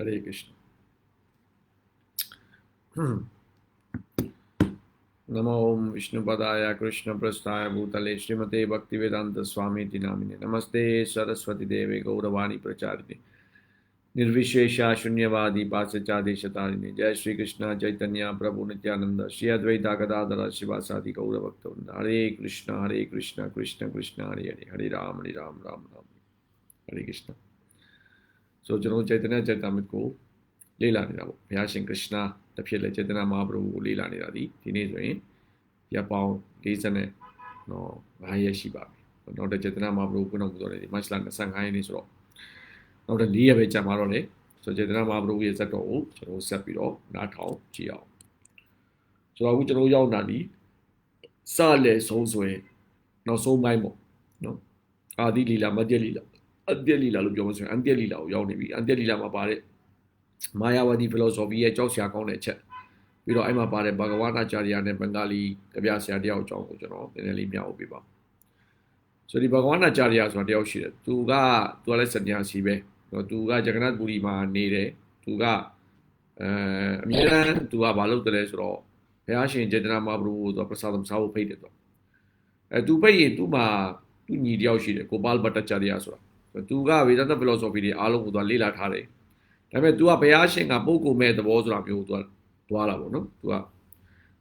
Hare कृष्ण। नमो ओम विष्णुपदाय कृष्ण प्रस्थाय भूतले श्रीमते भक्तिवेदांत स्वामी नामिने। नमस्ते सरस्वती देवे गौरवाणी प्रचारिणे निर्विशेषा शून्यवादी पाश्चादेशतारिणे जय श्री कृष्ण चैतन्य, प्रभु, नित्यानंद, श्री अद्वैता, गदाधर, शिवासादि गौरभक्तवृंद हरे कृष्ण हरे कृष्ण कृष्ण कृष्ण, हरे हरे। हरे राम हरे राम राम राम। हरे कृष्ण। ဆိုတော့ကျွန်တော်စေတနာစေတမိတ်ကိုလေ့လာနေတာပေါ့ဘုရားရှင်ကရဏတဖြစ်လဲစေတနာမဟာဗုဒ္ဓကိုလေ့လာနေတာဒီဒီနေ့ဆိုရင်ရပောင်း40နဲ့နော်9ရက်ရှိပါပြီနောက်တဲ့စေတနာမဟာဗုဒ္ဓကိုနောက်ပြီးတော့ဒီမတ်လ25ရက်နေ့ဆိုတော့နောက်တဲ့4ရက်ပဲကြာမှာတော့လေဆိုတော့စေတနာမဟာဗုဒ္ဓရဲ့ဇက်တော်ကိုကျွန်တော်ဆက်ပြီးတော့နားထောင်ကြည့်အောင်ဆိုတော့အခုကျွန်တော်ရောက်လာပြီစလဲဆုံးဆွဲနောက်ဆုံးပိုင်းပေါ့နော်အာဒီလီလာမတ်ကျက်လီလာ အတ္တလီလာလို့ပြောမှဆိုရင်အန်တလီလာကိုရောက်နေပြီအန်တလီလာမှာပါတဲ့မာယာဝတီ philosophy ရဲ့ကြောက်စရာကောင်းတဲ့အချက်ပြီးတော့အဲ့မှာပါတဲ့ဘာဂဝနာချာရီယာနဲ့ဘင်္ဂါလီကြပြဆရာတယောက်အကြောင်းကိုကျွန်တော်နည်းနည်းလေးမျှဝေပေးပါဆိုဒီဘာဂဝနာချာရီယာဆိုတာတယောက်ရှိတယ်သူကသူကလည်းစညာစီပဲသူကဂျဂနတ်ပူရီမှာနေတယ်သူကအဲအမြဲတမ်းသူကဘာလုပ်တယ်လဲဆိုတော့ဘုရားရှင်ဂျေတနာမဘရုကိုသူပစာသမစာဖို့ဖိတ်တယ်သူအဲသူပိတ်ရင်သူ့မှာသူညီတယောက်ရှိတယ်ကိုပါလ်ဘတ်တချာရီယာဆိုတာ သူကဝေဒနာ philosophy တွေအားလုံးကိုသူလေ့လာထားတယ်ဒါပေမဲ့ तू ကဘုရားရှင်ကပုဂ္ဂိုလ်မဲ့သဘောဆိုတာမျိုး तू ကတွားလာပေါ့နော် तू က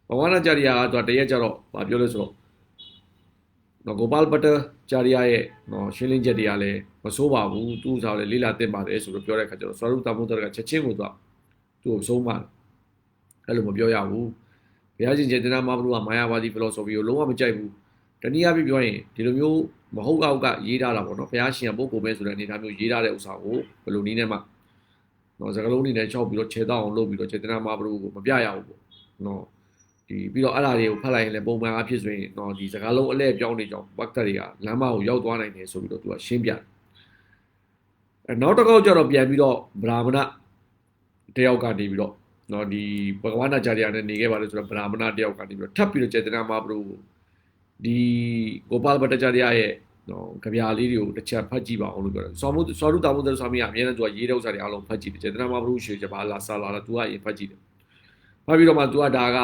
ဘဝနာကြရိယာက तू တရက်ကြတော့ဗာပြောလဲဆိုတော့နော်ဂိုပါလ်ပတကြရိယာရဲ့နော်ရှင်းလင်းချက်တွေကလည်းမဆိုးပါဘူးသူ့စားလည်းလေးလာတင်ပါတယ်ဆိုတော့ပြောတဲ့ခါကျတော့ဆွာရုတမုဒ္ဒရကချက်ချင်းကို तू သူ့ကိုဆုံးပါတယ်အဲ့လိုမပြောရဘူးဘုရားရှင်ကျေတနာမဘုရားမာယာဝါဒီ philosophy ကိုလုံးဝမကြိုက်ဘူး တနည်းအားဖြင့်ပြောရင်ဒီလိုမျိုးမဟုတ်ကောက်ကရေးထားတာပေါ့နော်ဘုရားရှင်ကပုဂ္ဂိုလ်ပဲဆိုတဲ့အနေအထားမျိုးရေးထားတဲ့ဥစ္စာကိုဘယ်လိုနည်းနဲ့မှနော်စကလုံးအနေနဲ့ချောက်ပြီးတော့ခြေတော့အောင်လုပ်ပြီးတော့ခြေတနာမဘရုကိုမပြရဘူးပေါ့နော်ဒီပြီးတော့အဲ့ဒါတွေကိုဖတ်လိုက်ရင်လည်းပုံမှန်အဖြစ်ဆိုရင်နော်ဒီစကားလုံးအလဲပြောင်းနေကြောင်းဘက်တက်တွေကလမ်းမကိုရောက်သွားနိုင်တယ်ဆိုပြီးတော့သူကရှင်းပြတယ်အဲနောက်တစ်ခေါက်ကျတော့ပြန်ပြီးတော့ဗြဟ္မဏတယောက်ကနေပြီးတော့နော်ဒီဘဂဝနာကြာရနဲ့နေခဲ့ပါလေဆိုတော့ဗြဟ္မဏတယောက်ကနေပြီးတော့ထပ်ပြီးတော့ခြေတနာမဘရုကို ဒီဂိုပါလဘတ္တကြာရရဲ့နော်ကြပြာလေးတွေကိုတစ်ချက်ဖတ်ကြည့်ပါအောင်လို့ပြောတယ်။သောမှုသောရုတာမှုတဲ့ဆောင်မီကအမြဲတမ်းသူကရေးတဲ့ဥစ္စာတွေအားလုံးဖတ်ကြည့်တယ်။ចេတနာမဘရုရှိချက်ပါလာဆာလာလာသူကရင်ဖတ်ကြည့်တယ်။ဖတ်ပြီးတော့မှသူကဒါက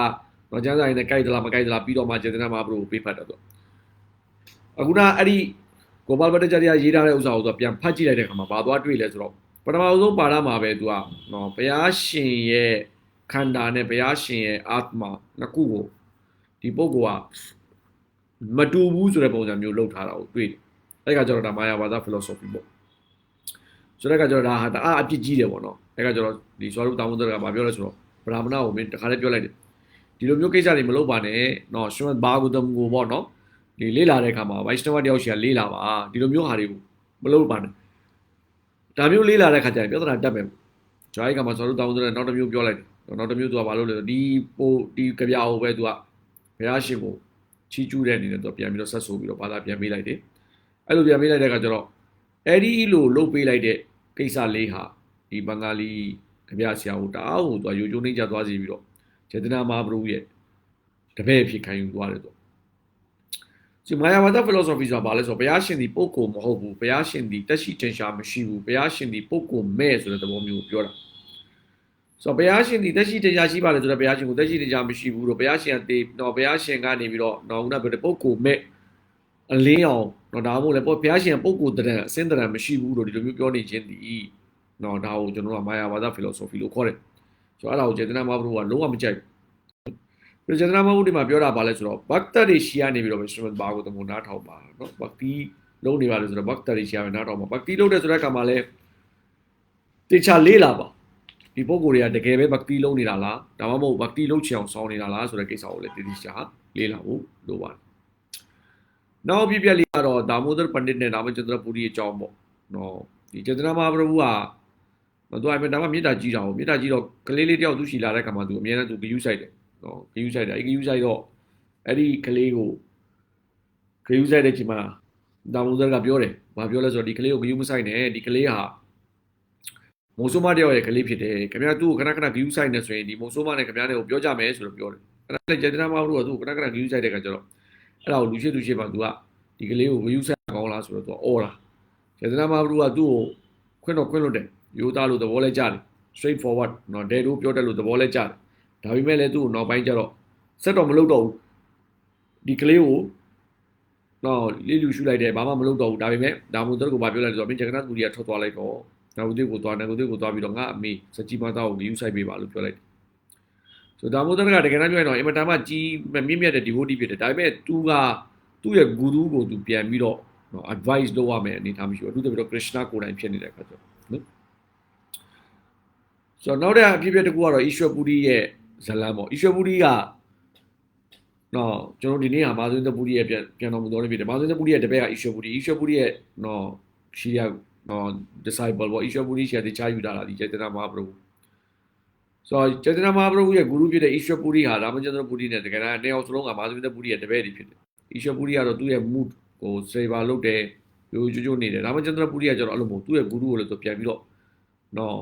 တော့ကျန်းစာရင်းနဲ့ကြိုက်သလားမကြိုက်သလားပြီးတော့မှចេတနာမဘရုကိုပေးဖတ်တယ်သူ။အခုနအဲ့ဒီကိုပါလဘတ္တကြာရရေးထားတဲ့ဥစ္စာကိုသူကပြန်ဖတ်ကြည့်လိုက်တဲ့အခါမှာဘာသွားတွေ့လဲဆိုတော့ပထမဆုံးပါရမှာပဲသူကနော်ဘုရားရှင်ရဲ့ခန္ဓာနဲ့ဘုရားရှင်ရဲ့အာတ္မနှစ်ခုကိုဒီပုဂ္ဂိုလ်က မတူဘူးဆိုတဲ့ပုံစံမျိုးလောက်ထားတာကိုတွေ့တယ်။အဲ့ကကျတော့ဒါမာယာဝါဒ philosophy ပေါ့။ဆိုတဲ့ကကျတော့ဒါဟာတအားအပြစ်ကြီးတယ်ပေါ့နော်။အဲ့ကကျတော့ဒီဆွာရုတာမုဒ္ဒရာကပြောလဲဆိုတော့ဗရာမဏကိုမင်းတခါလေးပြောလိုက်တယ်။ဒီလိုမျိုးကိစ္စတွေမလုပ်ပါနဲ့။နော်ရှင်ဘာဂုတမ်ကိုပေါ့နော်။ဒီလေးလာတဲ့အခါမှာဝိုင်းစနဝတယောက်ရှိကလေးလာပါ။ဒီလိုမျိုးဟာတွေကိုမလုပ်ပါနဲ့။ဒါမျိုးလေးလာတဲ့ခါကျရင်ပြဿနာတက်မယ်။ဂျိုင်းကမှဆွာရုတာမုဒ္ဒရာနောက်တစ်မျိုးပြောလိုက်တယ်။နောက်တစ်မျိုးသူကဘာလုပ်လဲဒီပိုဒီကြပြာကိုပဲသူကဘုရားရှင်ကို ချီးကျူးတဲ့အနေနဲ့သူပြန်ပြီးတော့ဆက်ဆိုပြီးတော့ဘာသာပြန်ပေးလိုက်တယ်အဲ့လိုပြန်ပေးလိုက်တဲ့အခါကျတော့အဲ့ဒီလိုလှုပ်ပေးလိုက်တဲ့ကိစ္စလေးဟာဒီဘင်္ဂါလီကြပြဆရာကိုတအားကိုသူရိုးချိုးနှိမ့်ချသွားစီပြီးတော့ចេတနာမဟာဘုရားရဲ့တပည့်ဖြစ်ခံယူသွားတယ်သူဒီမာယာဝါဒ philosophy ဆိုတာဘာလဲဆိုတော့ဘုရားရှင်ဒီပုဂ္ဂိုလ်မဟုတ်ဘူးဘုရားရှင်ဒီတက်ရှိတင်ရှားမရှိဘူးဘုရားရှင်ဒီပုဂ္ဂိုလ်မဲ့ဆိုတဲ့သဘောမျိုးကိုပြောတာ ဆိုတော့ဘုရားရှင်ဒီတက်ရှိတရားရှိပါလေဆိုတော့ဘုရားရှင်ကိုတက်ရှိတရားမရှိဘူးတော့ဘုရားရှင်ကတေတော့ဘုရားရှင်ကနေပြီးတော့တော့ဦးနာပြောတဲ့ပုဂ္ဂိုလ်မဲ့အလင်းအောင်တော့ဒါမှမဟုတ်လေဘုရားရှင်ပုဂ္ဂိုလ်တရံအစင်းတရံမရှိဘူးလို့ဒီလိုမျိုးပြောနေခြင်းဒီတော့ဒါကိုကျွန်တော်ကမာယာဝါဒ philosophy လို့ခေါ်တယ်ဆိုတော့အဲ့ဒါကိုចេတနာမဘုရားကလုံးဝမကြိုက်ဘူးចេတနာမဘုရားဒီမှာပြောတာပါလဲဆိုတော့ဘတ်တရီရှီယာနေပြီးတော့ရှင်မဘာကိုတမနားထောင်ပါနော်ဘတ်တီလုံးနေပါလေဆိုတော့ဘတ်တရီရှီယာပဲနားထောင်ပါဘတ်တီလုံးတဲ့ဆိုတဲ့အခါမှာလဲတေချာလေးလာပါ ဒီပုံကိုယ်တွေကတကယ်ပဲဘက်တီလုံးနေတာလားဒါမှမဟုတ်ဘက်တီလုံးချင်အောင်စောင်းနေတာလားဆိုတဲ့ကိစ္စကိုလည်းတတိချာလေးလာဖို့လိုပါတယ်။နောက်ပြပြလေးကတော့ဒါမိုဒရပန္ဒစ်နဲ့ရာမချန္ဒရပူရီအကြောင်းပေါ့။နော်ဒီ ච ေတနာမဟာပရဘုဟာမတော်အမေဒါမှမေတ္တာကြီးတာကိုမေတ္တာကြီးတော့ကလေးလေးတယောက်သူရှိလာတဲ့ခါမှာသူအမြဲတမ်းသူဂယုဆိုင်တယ်။နော်ဂယုဆိုင်တယ်အဲ့ဂယုဆိုင်တော့အဲ့ဒီကလေးကိုဂယုဆိုင်တဲ့ချိန်မှာဒါမိုဒရကပြောတယ်။ဘာပြောလဲဆိုတော့ဒီကလေးကိုဂယုမဆိုင်နဲ့ဒီကလေးဟာ မိုးဆိုးမတယောက်ရဲ့ကလေးဖြစ်တယ်ခင်ဗျားသူ့ကိုခဏခဏ view site နဲ့ဆိုရင်ဒီမိုးဆိုးမနဲ့ခင်ဗျားနဲ့ကိုပြောကြမယ်ဆိုတော့ပြောတယ်အဲ့ဒါလည်းကျေတနာမဟုတ်တော့သူ့ကိုခဏခဏ view site တဲ့ကကြတော့အဲ့ဒါကိုလူရှိသူရှိမှသူကဒီကလေးကို view site ကောင်းလားဆိုတော့သူအော်လားကျေတနာမဟုတ်ကသူ့ကိုခွင့်တော့ခွင့်လွတ်တယ်ရိုးသားလို့သဘောလဲကြတယ် straight forward နော်ဒဲတို့ပြောတယ်လို့သဘောလဲကြတယ်ဒါပေမဲ့လည်းသူ့ကိုနောက်ပိုင်းကျတော့ဆက်တော့မလုပ်တော့ဘူးဒီကလေးကိုနော်လေးလူရှူလိုက်တယ်ဘာမှမလုပ်တော့ဘူးဒါပေမဲ့ဒါမှမဟုတ်သူတို့ကဘာပြောလိုက်လဲဆိုတော့မင်းဂျဂနတ်ဘူရီကထွက်သွားလိုက်တော့ နာဝတိကိုသွားနာဝတိကိုသွားပြီးတော့ငါအမေစကြည်မသားကိုဂယူဆိုင်ပေးပါလို့ပြောလိုက်တယ်ဆိုတော့ဒါမှမဟုတ်တကတကယ်တမ်းပြောရင်တော့အင်မတန်မှကြီးမြင့်မြတ်တဲ့ devotee ဖြစ်တယ်ဒါပေမဲ့ तू ကသူ့ရဲ့ guru ကို तू ပြန်ပြီးတော့နော် advice လုပ်ရမယ်အနေထားမရှိဘူးအထူးသဖြင့်တော့ Krishna ကိုယ်တိုင်ဖြစ်နေတဲ့အခါကျတော့နော်ဆိုတော့နောက်တဲ့အဖြစ်အပျက်တစ်ခုကတော့ Ishwar Puri ရဲ့ဇလံပေါ့ Ishwar Puri ကနော်ကျွန်တော်ဒီနေ့ဟာမာသင်းသပူရီရဲ့ပြန်ပြန်တော်မူတော်နေပြီတယ်မာသင်းသပူရီရဲ့တပည့်က Ishwar Puri Ishwar Puri ရဲ့နော်ရှိရ နော် disciple ပေါ့ Ishwar Puri ရှိတဲ့ချာယူတာလားဒီចេတနာမဟာပရုဆိုတော့ចេတနာမဟာပရုရဲ့ guru ဖြစ်တဲ့ Ishwar Puri ဟာရာမကျန်দ্ร Puri နဲ့တကယ်တမ်းနှစ်ယောက်စလုံးကမာသင်းသပူရီရဲ့တပည့်တွေဖြစ်တယ် Ishwar Puri ကတော့သူ့ရဲ့ mood ကို saver လုပ်တယ်ရိုးရိုးချိုးချိုးနေတယ်ရာမကျန်দ্ร Puri ကကျတော့အဲ့လိုမဟုတ်သူ့ရဲ့ guru ကိုလည်းသူပြန်ပြီးတော့နော်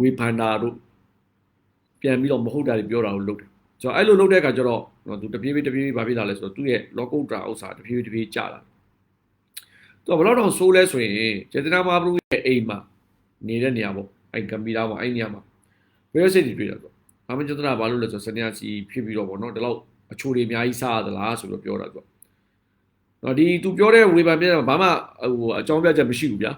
ဝေဖန်တာတို့ပြန်ပြီးတော့မဟုတ်တာတွေပြောတာကိုလုပ်တယ်ဆိုတော့အဲ့လိုလုပ်တဲ့အခါကျတော့နော်သူတပြေးပြေးတပြေးပြေးဘာဖြစ်လာလဲဆိုတော့သူ့ရဲ့လောကုတ္တရာဥစ္စာတပြေးပြေးတပြေးကျလာ သူကဘယ်တော့တော့ဆိုးလဲဆိုရင်ចេတနာမဟာပရုရဲ့အိမ်မှာနေတဲ့နေရာပေါ့အဲ့ကံမီလာပေါ့အဲ့နေရာမှာဘယ်စိတ်တွေတွေ့တာဆိုအာမကျန်တနာဘာလို့လဲဆိုတော့စနေစီဖြစ်ပြီးတော့ပေါ့နော်ဒီလောက်အချိုတွေအများကြီးစားရသလားဆိုတော့ပြောတာသူကနော်ဒီသူပြောတဲ့ဝေဖန်ပြတဲ့ဘာမှဟိုအကြောင်းပြချက်မရှိဘူးဗျာ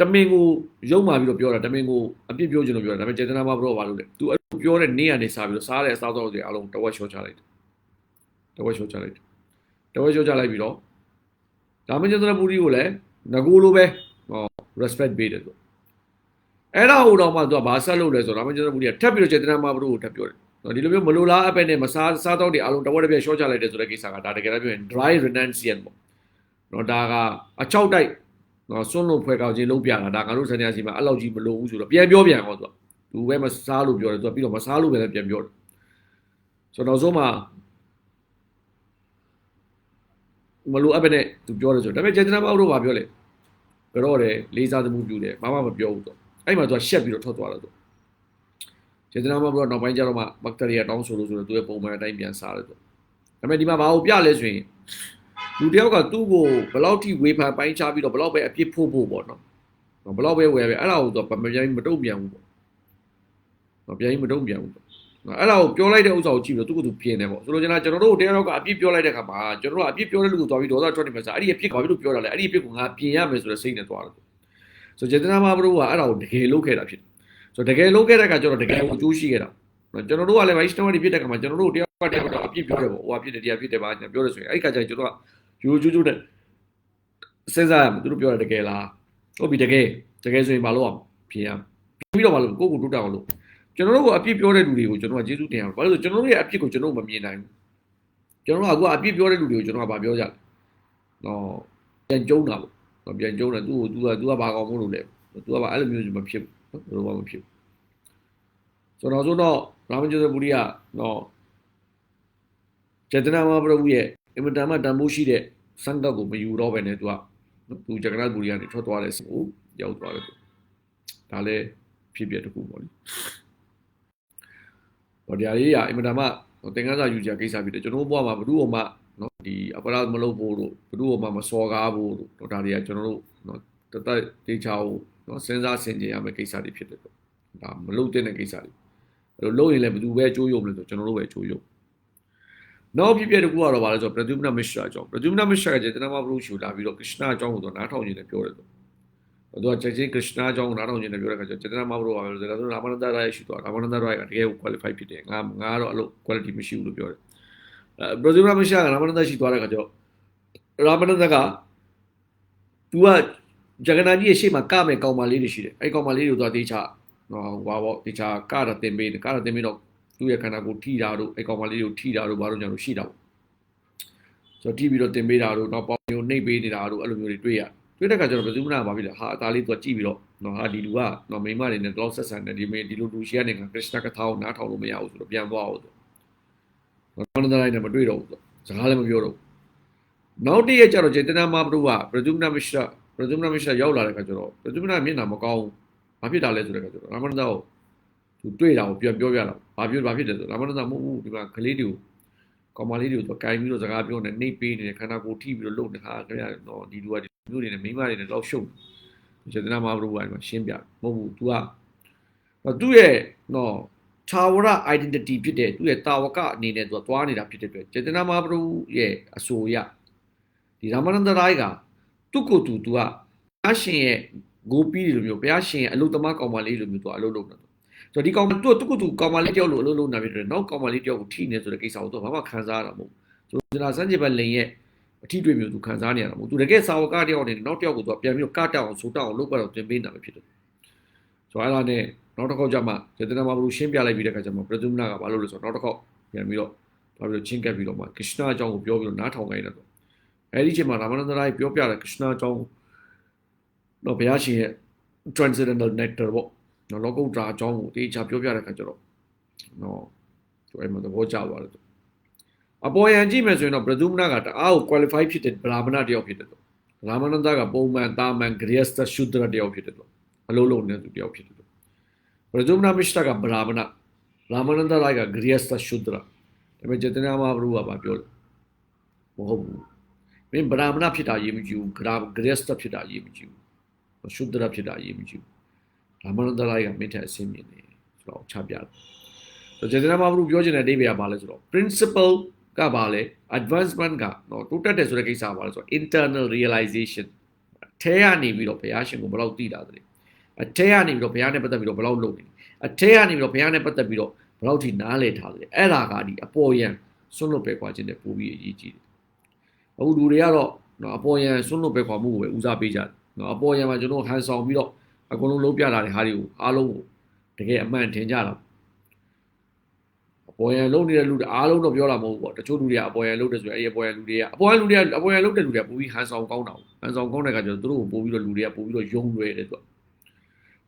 တမင်ကိုရုံမာပြီးတော့ပြောတာတမင်ကိုအပြစ်ပြောချင်လို့ပြောတာဒါပေမဲ့ចេတနာမဟာပရုဘာလို့လဲသူအဲ့လိုပြောတဲ့နေ့ကနေစားပြီးတော့စားတဲ့အစားအသောက်တွေအလုံးတဝက်ရှော့ချလိုက်တယ်တဝက်ရှော့ချလိုက်တယ်တဝက်ရှော့ချလိုက်ပြီးတော့ ဒါမကျန်တဲ့ပူရီကိုလည်းငကိုလိုပဲဟော respect ပေးတယ်သူအဲ့ဒါဟိုတော့မှသူကဘာဆက်လုပ်လဲဆိုတော့ဒါမကျန်တဲ့ပူရီကထပ်ပြီးတော့ចេတနာမဟာပရုကိုထပ်ပြောတယ်နော်ဒီလိုမျိုးမလိုလားအပ်ပဲနဲ့မစားစားတော့တွေအလုံးတဝက်တစ်ပြက်ရှော့ချလိုက်တယ်ဆိုတဲ့ကိစ္စကဒါတကယ်တော့ပြောရင် dry renunciation ပေါ့နော်ဒါကအချောက်တိုက်နော်စွန့်လို့ဖွဲ့ကောက်ခြင်းလုံးပြတာဒါငါတို့စနေစီမှာအဲ့လောက်ကြီးမလိုဘူးဆိုတော့ပြန်ပြောပြန်တော့သူကသူပဲမစားလို့ပြောတယ်သူကပြီးတော့မစားလို့ပဲလည်းပြန်ပြောတယ်ဆိုတော့နောက်ဆုံးမှာ မလိုအပ်ပဲနဲ့သူပြောတယ်ဆိုတော့ဒါပေမဲ့ចេတနာမဟုတ်တော့ဘာပြောလဲကြော့တယ်လေးစားသမှုပြုတယ်ဘာမှမပြောဘူးတော့အဲ့မှာသူကရှက်ပြီးတော့ထွက်သွားတယ်သူចេတနာမဟုတ်တော့နောက်ပိုင်းကျတော့မှဘက်တီးရီးယားတောင်းဆိုလို့ဆိုတော့သူရဲ့ပုံမှန်အတိုင်းပြန်စားတယ်သူဒါပေမဲ့ဒီမှာဘာကိုပြလဲဆိုရင်လူတယောက်ကသူ့ကိုဘယ်လောက်ထိဝေဖန်ပိုင်းချပြီးတော့ဘယ်လောက်ပဲအပြစ်ဖို့ဖို့ပေါ့နော်ဘယ်လောက်ပဲဝယ်ပဲအဲ့ဒါကိုသူကမပြန်မတုံ့ပြန်ဘူးပေါ့နော်ပြန်မတုံ့ပြန်ဘူးပေါ့နော် အဲ့ဒါကိုပြောလိုက်တဲ့ဥစ္စာကိုကြည့်ပြီးတော့သူ့ကိုသူပြင်တယ်ပေါ့ဆိုလိုချင်တာကျွန်တော်တို့တရားတော့ကအပြစ်ပြောလိုက်တဲ့ခါမှာကျွန်တော်တို့ကအပြစ်ပြောတဲ့လူကိုသွားပြီးဒေါသထွက်နေမှာစားအဲ့ဒီအပြစ်ကဘာဖြစ်လို့ပြောတာလဲအဲ့ဒီအပြစ်ကိုငါပြင်ရမယ်ဆိုတဲ့စိတ်နဲ့သွားတယ်ဆိုကျေတနာမဘရုကအဲ့ဒါကိုတကယ်လုပ်ခဲ့တာဖြစ်တယ်ဆိုတကယ်လုပ်ခဲ့တဲ့ခါကျတော့တကယ်ကိုအကျိုးရှိခဲ့တာနော်ကျွန်တော်တို့ကလည်းဗိုင်းစတဝါဒီဖြစ်တဲ့ခါမှာကျွန်တော်တို့တရားကတရားတော့အပြစ်ပြောတယ်ပေါ့ဟိုအပြစ်တယ်တရားဖြစ်တယ်ပါညာပြောတယ်ဆိုရင်အဲ့ဒီခါကျရင်ကျွန်တော်ကယူကျူးကျူးနဲ့စဉ်းစားရမယ်သူတို့ပြောတာတကယ်လားဟုတ်ပြီတကယ်တကယ်ဆိုရင်မလုပ်အောင်ပြင်ရပြီးတော့မလုပ်ကိုယ့်ကိုတိုးတက်အောင်လုပ် ကျွန်တော်တို့ကအပြစ်ပြောတဲ့လူတွေကိုကျွန်တော်ကကျေးဇူးတင်အောင်ဘာလို့လဲဆိုကျွန်တော်တို့ရဲ့အပြစ်ကိုကျွန်တော်မမြင်နိုင်ဘူးကျွန်တော်ကအခုအပြစ်ပြောတဲ့လူတွေကိုကျွန်တော်ကဗာပြောကြတယ်နော်ပြန်ကျုံးတာပေါ့နော်ပြန်ကျုံးတယ်သူ့ကို तू က तू ကဘာကောင်းမို့လို့လဲ तू ကဘာအဲ့လိုမျိုးမဖြစ်ဘူးနော်ဘယ်လိုမှမဖြစ်ဘူးဆိုတော့ဆိုတော့ရာမကျတဲ့ပုရိယနော်ចេတနာမပရဝုရဲ့အင်မတန်မှတန်ဖိုးရှိတဲ့စံကပ်ကိုမယူတော့ပဲနဲ့ तू ကသူဂျဂရတ်ဘူရီကနေထွက်သွားတဲ့စီကိုရောက်သွားတယ်ဒါလည်းဖြစ်ပြတစ်ခုပေါ့လေဟော တရားလေးကအင်မတန်မှသင်္ကန်းစာယူကြကိစ္စဖြစ်တယ်ကျွန်တော်ဘဝမှာဘ누구မှနော်ဒီအပရာမလုပ်ဖို့တို့ဘ누구မှမစော်ကားဖို့တို့ဒါတွေကကျွန်တော်တို့နော်တသက်တေချာကိုနော်စဉ်းစားဆင်ခြင်ရမယ့်ကိစ္စတွေဖြစ်တယ်ပေါ့ဒါမလုပ်တဲ့ကိစ္စတွေအဲ့လိုလုပ်ရင်လည်းဘယ်သူပဲအကျိုးရုံမလဲဆိုကျွန်တော်တို့ပဲအကျိုးရုံနောက်ဖြစ်ဖြစ်တကူကတော့ဗာလဲဆိုပရဒုမနမစ္စရာအကြောင်းပရဒုမနမစ္စရာကကျေတနာမဘရုရှူလာပြီးတော့ကရစ်နာအကြောင်းကိုတော့နားထောင်နေတယ်ပြောတယ်ဆို သူကချက်ချင်းကရစ်နာအကြောင်းကိုနားထောင်နေတယ်ပြောတဲ့အခါကျကျေတနာမဘရုကလည်းဒါဆိုရာမနန္ဒရာရရှိသွားရာမနန္ဒရာကတကယ်ကို qualify ဖြစ်တယ်ငါငါကတော့အဲ့လို quality မရှိဘူးလို့ပြောတယ်အဲပရဒုမနမစ္စရာကရာမနန္ဒရှိသွားတဲ့အခါကျတော့ရာမနန္ဒက तू ကဂျဂနာကြီးရဲ့ရှေ့မှာကမဲ့ကောင်မလေးတွေရှိတယ်အဲ့ကောင်မလေးတွေကိုသွားတေးချနော်ဟွာပေါ့တေးချကတာတင်ပေးတယ်ကတာတင်ပေးတော့သူ့ရဲ့ခန္ဓာကိုယ်ထိတာတို့အဲ့ကောင်မလေးတွေကိုထိတာတို့ဘာလို့ညာလို့ရှိတာပေါ့ဆိုတော့ထိပြီးတော့တင်ပေးတာတို့နောက်ပေါင်မျိုးနှိပ်ပေးနေတာတို့အဲ့လိုမျိုးတွေတွေ့ရတွေ့ တဲ့ခါကျတော့ဘယ်သူမှမဖြစ်လဲဟာအသားလေးသူကကြည့်ပြီးတော့နော်ဟာဒီလူကနော်မိမတွေနဲ့တော့ဆက်ဆံတယ်ဒီမေဒီလိုလူရှိရနေကကရစ်စတကထာကိုနားထောင်လို့မရဘူးဆိုတော့ပြန်သွားအောင်ဆိုတော့နန္ဒတိုင်းနဲ့မတွေ့တော့ဘူးဆိုစကားလည်းမပြောတော့ဘူးနောက်တည့်ရက်ကျတော့ចេတနာမပရုကပရဒုမနမစ္စပရဒုမနမစ္စရောက်လာတဲ့ခါကျတော့ပရဒုမနမျက်နှာမကောင်းဘူးဘာဖြစ်တာလဲဆိုတဲ့ခါကျတော့ရာမနန္ဒကိုသူတွေ့တာကိုပြန်ပြောပြတာဘာပြောဘာဖြစ်တယ်ဆိုရာမနန္ဒမဟုတ်ဘူးဒီမှာကလေးတွေကို ကောင်မလေးတွေကိုတော့ကင်ပြီးတော့စကားပြောနေနှိပ်ပေးနေတယ်ခန္ဓာကိုယ်ထိပြီးတော့လှုပ်နေတာခင်ဗျာတော့ဒီလူကဒီမျိုးတွေနဲ့မိန်းမတွေနဲ့တော့ရှုပ်စေတနာမဘရုကဒီမှာရှင်းပြမဟုတ်ဘူး तू ကတော့သူ့ရဲ့နော်သာဝရ identity ဖြစ်တဲ့သူ့ရဲ့တာဝကအနေနဲ့သူကသွားနေတာဖြစ်တဲ့အတွက်ចេတနာမဟာပရုရဲ့အဆိုအရဒီရာမနန္ဒရိုင်းကသူ့ကိုယ်သူသူကဘုရားရှင်ရဲ့ဂိုပီးလိုမျိုးဘုရားရှင်ရဲ့အလုသမားကောင်မလေးလိုမျိုးသူကအလုပ်လုပ်နေတာ ဆိုတော့ဒီကောင်သူ့သူ့ကိုယ်သူကောင်မလေးတယောက်လိုအလုပ်လုပ်နေတာဖြစ်တဲ့နောက်ကောင်မလေးတယောက်ကိုထိနေဆိုတဲ့ကိစ္စကိုသူကဘာမှခံစားရတာမဟုတ်ဘူးဆိုတော့စန်ဂျေဘလင်ရဲ့အထီးတွေ့မျိုးသူခံစားနေရတာမဟုတ်သူတကယ်စာဝကတယောက်အနေနဲ့နောက်တယောက်ကိုသူကပြန်ပြီးတော့ကတောက်အောင်ဆိုတောက်အောင်လုပ်ပတ်တော့တင်ပေးနေတာပဲဖြစ်တယ်ဆိုတော့အဲ့ဒါနဲ့နောက်တစ်ခေါက်ကျမှစေတနာမဘလူရှင်းပြလိုက်ပြီးတဲ့အခါကျမှပရသုမနာကဘာလုပ်လဲဆိုတော့နောက်တစ်ခေါက်ပြန်ပြီးတော့ဘာပြီးတော့ချင်းကပ်ပြီးတော့မှက ೃಷ್ ဏအကြောင်းကိုပြောပြီးတော့နားထောင်ခိုင်းတယ်တော့အဲ့ဒီချိန်မှာရာမနန္ဒရာပြောပြတဲ့က ೃಷ್ ဏအကြောင်းတော့ဘုရားရှင်ရဲ့ transcendental nectar ပေါ့ နော်လောကုတ္တရာအကြောင်းကိုတေချာပြောပြတဲ့အခါကျတော့နော်သူအဲ့မှာသဘောကျသွားတယ်အပေါ်ယံကြည့်မယ်ဆိုရင်တော့ပရသုမနာကတအားကို qualify ဖြစ်တဲ့ဗလာမဏတယောက်ဖြစ်တယ်တော့ရာမနန္ဒကပုံမှန်တာမန် griyasta shudra တယောက်ဖြစ်တယ်တော့အလုံးလုံးနဲ့သူတယောက်ဖြစ်တယ်ပရဇုမနာမစ္စတာကဗရာမဏရာမနန္ဒရိုက်ကဂရိယစရှုဒရာဒါပေမဲ့ចេတနာမဟာဘုရားကပြောတယ်မဟုတ်ဘူးမင်းဗရာမဏဖြစ်တာရေးမကြည့်ဘူးဂရာဂရိယစဖြစ်တာရေးမကြည့်ဘူးရှုဒရာဖြစ်တာရေးမကြည့်ဘူး ရာမနန္ဒရိုက်ကမင်းထက်အဆင့်မြင့်နေဆိုတော့ချပြတယ်ဆိုចេတနာမဟာဘုရားပြောချင်တဲ့အဓိပ္ပာယ်ကဘာလဲဆိုတော့ principle ကဘာလဲ advancement ကနော်တိုးတက်တယ်ဆိုတဲ့ကိစ္စကဘာလဲဆိုတော့ internal realization ထဲကနေပြီးတော့ဘုရားရှင်ကိုဘယ်လောက်သိတာလဲအထဲကနေပြီးတော့ဘုရားနဲ့ပတ်သက်ပြီးတော့ဘယ်လောက်လုပ်နေလဲအထဲကနေပြီးတော့ဘုရားနဲ့ပတ်သက်ပြီးတော့ဘယ်လောက်ထိနားလည်ထားလဲအဲ့ဒါကဒီအပေါ်ယံဆွန့်လွတ်ပဲခွာခြင်းနဲ့ပို့ပြီးအရေးကြီးတယ်အခုလူတွေကတော့နော်အပေါ်ယံဆွန့်လွတ်ပဲခွာမှုကိုပဲဦးစားပေးကြတယ်နော်အပေါ်ယံမှာကျွန်တော်ဟန်ဆောင်ပြီးတော့ အကုန်လုံးလုံးပြတာတွေဟာတွေကိုအားလုံးကိုတကယ်အမှန်ထင်ကြတာအပေါ်ယံလုံးနေတဲ့လူတွေအားလုံးတော့ပြောတာမဟုတ်ဘူးပေါ့တချို့လူတွေကအပေါ်ယံလုံးတယ်ဆိုရင်အဲ့ဒီအပေါ်ယံလူတွေကအပေါ်ယံလူတွေကအပေါ်ယံလုံးတဲ့လူတွေကပိုပြီးဟန်ဆောင်ကောင်းတာဟန်ဆောင်ကောင်းတဲ့အခါကျတော့သူတို့ကိုပိုပြီးတော့လူတွေကပိုပြီးတော့ယုံလွယ်တယ်သူက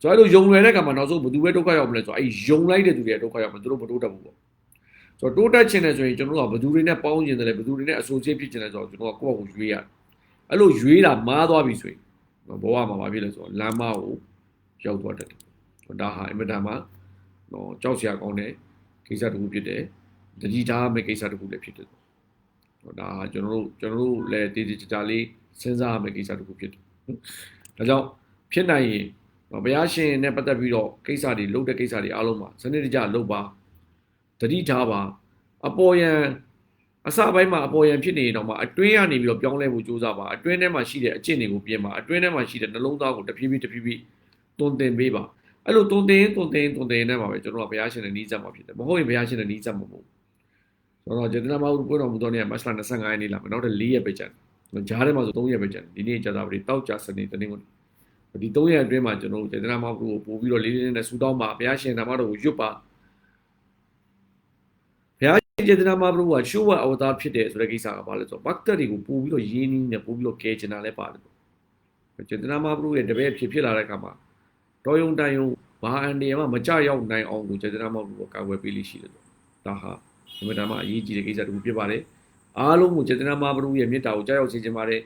ဆိုတော့အဲ့လိုယုံလွယ်တဲ့ကံမှာနောက်ဆုံးဘယ်သူပဲဒုက္ခရောက်မလဲဆိုတော့အဲ့ယုံလိုက်တဲ့သူတွေဒုက္ခရောက်မှာသူတို့မတိုးတက်ဘူးပေါ့ဆိုတော့တိုးတက်ချင်တယ်ဆိုရင်ကျွန်တော်တို့ကဘယ်သူတွေနဲ့ပေါင်းကျင်တယ်လဲဘယ်သူတွေနဲ့အဆိုစီဖြစ်ချင်တယ်ဆိုတော့ကျွန်တော်ကကိုယ့်အကိုရွေးရတယ်အဲ့လိုရွေးတာမားသွားပြီဆိုရင်ဘဝမှာဘာဖြစ်လဲဆိုတော့လမ်းမကို ရောက်သွားတတ်တယ်ဒါဟာအင်မတန်မှတော့ကြောက်စရာကောင်းတဲ့ကိစ္စတစ်ခုဖြစ်တယ်တတိထားမယ့်ကိစ္စတစ်ခုလည်းဖြစ်တယ်ဒါဟာကျွန်တော်တို့ကျွန်တော်တို့လည်းတည်တည်ကြကြလေးစဉ်းစားရမယ့်ကိစ္စတစ်ခုဖြစ်တယ်ဒါကြောင့်ဖြစ်နိုင်ရင်နော်ဘုရားရှင်နဲ့ပတ်သက်ပြီးတော့ကိစ္စတွေလုပ်တဲ့ကိစ္စတွေအားလုံးမှာစနစ်တကျလုပ်ပါတတိထားပါအပေါ်ယံအစပိုင်းမှာအပေါ်ယံဖြစ်နေရင်တော့မှအတွင်းကနေပြီးတော့ပြောင်းလဲဖို့ကြိုးစားပါအတွင်းထဲမှာရှိတဲ့အကျင့်တွေကိုပြင်ပါအတွင်းထဲမှာရှိတဲ့နှလုံးသားကိုတဖြည်းဖြည်းတဖြည်းဖြည်း တွန်းတင်ပေးပါအဲ့လိုတွန်းတင်တွန်းတင်တွန်းတင်နေမှာပဲကျွန်တော်ကဘုရားရှင်နဲ့နှီးစပ်မှာဖြစ်တယ်မဟုတ်ရင်ဘုရားရှင်နဲ့နှီးစပ်မှာမဟုတ်ဘူးဆိုတော့ကျေတနာမဟုတ်ပွင့်တော်မူသောနေ့ကမတ်လ25ရက်နေ့လာမယ်နောက်ထပ်4ရက်ပဲကျန်တယ်ဂျားထဲမှာဆို3ရက်ပဲကျန်တယ်ဒီနေ့ကြာတာပတိတောက်ကြစနေတနင်္ဂနွေဒီ၃ရက်အတွင်းမှာကျွန်တော်တို့တေသနာမဘုကိုပို့ပြီးတော့လေးလေးနဲ့ဆူတောင်းပါဘုရားရှင်ဓမ္မတော်ကိုရွတ်ပါဘုရားရှင်တေသနာမဘုကရှုဝတ်အဝသားဖြစ်တယ်ဆိုတဲ့ကိစ္စကဘာလဲဆိုတော့ဘတ်တက်တွေကိုပို့ပြီးတော့ရင်းနှီးနေပို့ပြီးတော့ကဲချင်တာလည်းပါတယ်တေသနာမဘုရဲ့တပည့်ဖြစ်ဖြစ်လာတဲ့အခါမှာ တော်ယုံတန်ယုံဘာအန်ဒီယမမကြရောက်နိုင်အောင်ကိုတေသနာမဘုကကာကွယ်ပေးလိရှိတယ်ဒါဟာဒီမှာဓမ္မအရေးကြီးတဲ့ကိစ္စတစ်ခုဖြစ်ပါတယ်အားလုံးကိုတေသနာမဘုရဲ့မေတ္တာကိုကြောက်ရောက်စေချင်ပါတယ်